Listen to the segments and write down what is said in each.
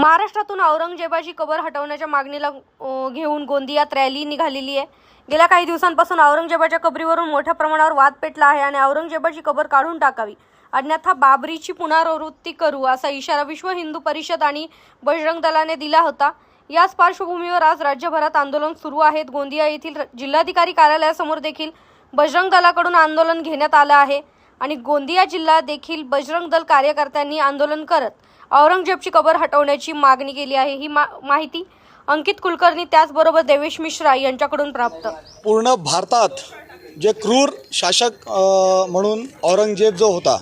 महाराष्ट्रातून औरंगजेबाची कबर हटवण्याच्या मागणीला घेऊन गोंदियात रॅली निघालेली आहे. गेल्या काही दिवसांपासून औरंगजेबाच्या कबरीवरून मोठ्या प्रमाणावर वाद पेटला आहे आणि औरंगजेबाची कबर काढून टाकावी. अन्यथा बाबरीची पुनरावृत्ती करू असा इशारा विश्व हिंदू परिषद आणि बजरंग दलाने दिला होता. याच पार्श्वभूमीवर आज राज्यभरात आंदोलन सुरू आहेत. गोंदिया येथील जिल्हाधिकारी कार्यालयासमोर देखील बजरंग दलाकडून आंदोलन घेण्यात आलं आहे. आणि गोंदिया जिल्हा देखील बजरंग दल कार्यकर्त्यांनी आंदोलन करत औरंगजेबची कबर हटवण्याची मागणी केली आहे. ही मा माहिती अंकित कुलकर्णी त्याचबरोबर देवेश मिश्रा यांच्याकडून प्राप्त. पूर्ण भारतात जे क्रूर शासक म्हणून औरंगजेब जो होता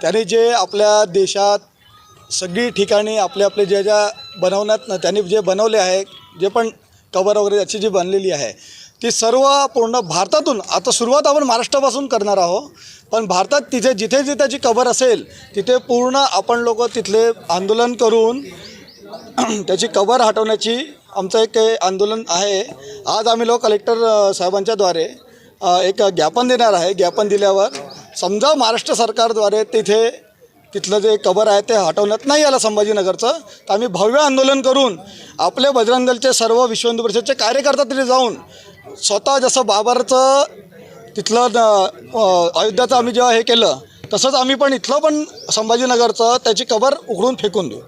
त्याने जे आपल्या देशात सगळी ठिकाणी आपले आपले जे ज्या बनवण्यात त्यांनी जे बनवले आहे जे पण कबर वगैरे याची जी बनलेली आहे ती सर्व पूर्ण भारतातून आता सुरुवात आपण महाराष्ट्रापासून करणार आहोत पण भारतात तिथे जिथे जिथे त्याची कबर असेल तिथे पूर्ण आपण लोक तिथले आंदोलन करून त्याची कबर हटवण्याची आमचं एक आंदोलन आहे. आज आम्ही लोक कलेक्टर साहेबांच्याद्वारे एक ज्ञापन देणार आहे. ज्ञापन दिल्यावर समजा महाराष्ट्र सरकारद्वारे तिथे तिथलं जे कबर आहे ते हटवण्यात नाही आलं संभाजीनगरचं तर आम्ही भव्य आंदोलन करून आपले बजरंग दलचे सर्व विश्व हिंदू परिषदचे कार्यकर्ता तिथे जाऊन स्वतः जसं बाबरचं तिथलं अयोध्याचं आम्ही जेव्हा हे केलं तसंच आम्ही पण इथलं पण संभाजीनगरचं त्याची कबर उघडून फेकून देऊ.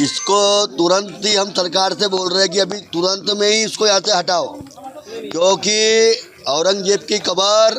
इसको तुरंत ही हम सरकार से बोल रहे हैं कि अभी तुरंत में ही इसको यहाँ से हटाओ क्योंकि औरंगजेब की कबर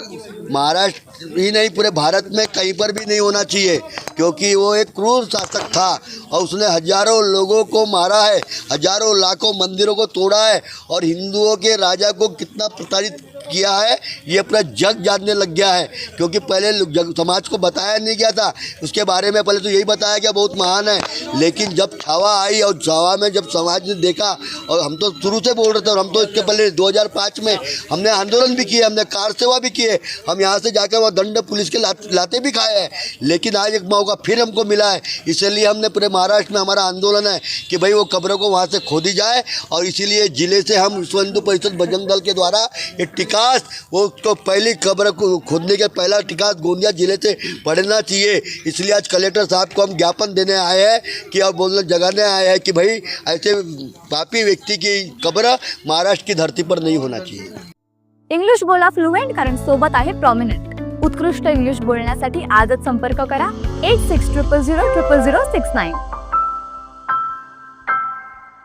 महाराष्ट्र ही नहीं, पूरे भारत में कहीं पर भी नहीं होना चाहिए, क्योंकि वो एक क्रूर शासक था और उसने हज़ारों लोगों को मारा है, हज़ारों लाखों मंदिरों को तोड़ा है और हिंदुओं के राजा को कितना प्रताड़ित किया है ये पूरा जग जानने लग गया है क्योंकि पहले जग समाज को बताया नहीं गया था। उसके बारे में पहले तो यही बताया गया बहुत महान है। लेकिन जब छावा आई और छावा में जब समाज ने देखा और हम तो शुरू से बोल रहे थे और हम तो इसके पहले 2005 में हमने आंदोलन भी किए हमने कार सेवा भी किए हम यहाँ से जाकर वहाँ दंड पुलिस के लात, भी खाए हैं। लेकिन आज एक मौका फिर हमको मिला है। इसलिए हमने पूरे महाराष्ट्र में हमारा आंदोलन है कि भाई वो कब्रों को वहाँ से खोदी जाए और इसीलिए ज़िले से हम विश्व हिंदू परिषद बजरंग दल के द्वारा ये टिकास। वो उसको पहली कब्र को खोदने के पहला टिकास गोंदिया जिले से पढ़ना चाहिए। इसलिए आज कलेक्टर साहब को हम ज्ञापन देने आए हैं कि अब बोलने जगाने आए हैं कि भाई ऐसे पापी व्यक्ति की कब्र महाराष्ट्र की धरती पर नहीं होना चाहिए। इंग्लिश बोला फ्लुएंट कारण सोबत आहे प्रॉमिनंट उत्कृष्ट इंग्लिश बोलण्यासाठी आजच संपर्क करा. Eight six triple zero triple zero six nine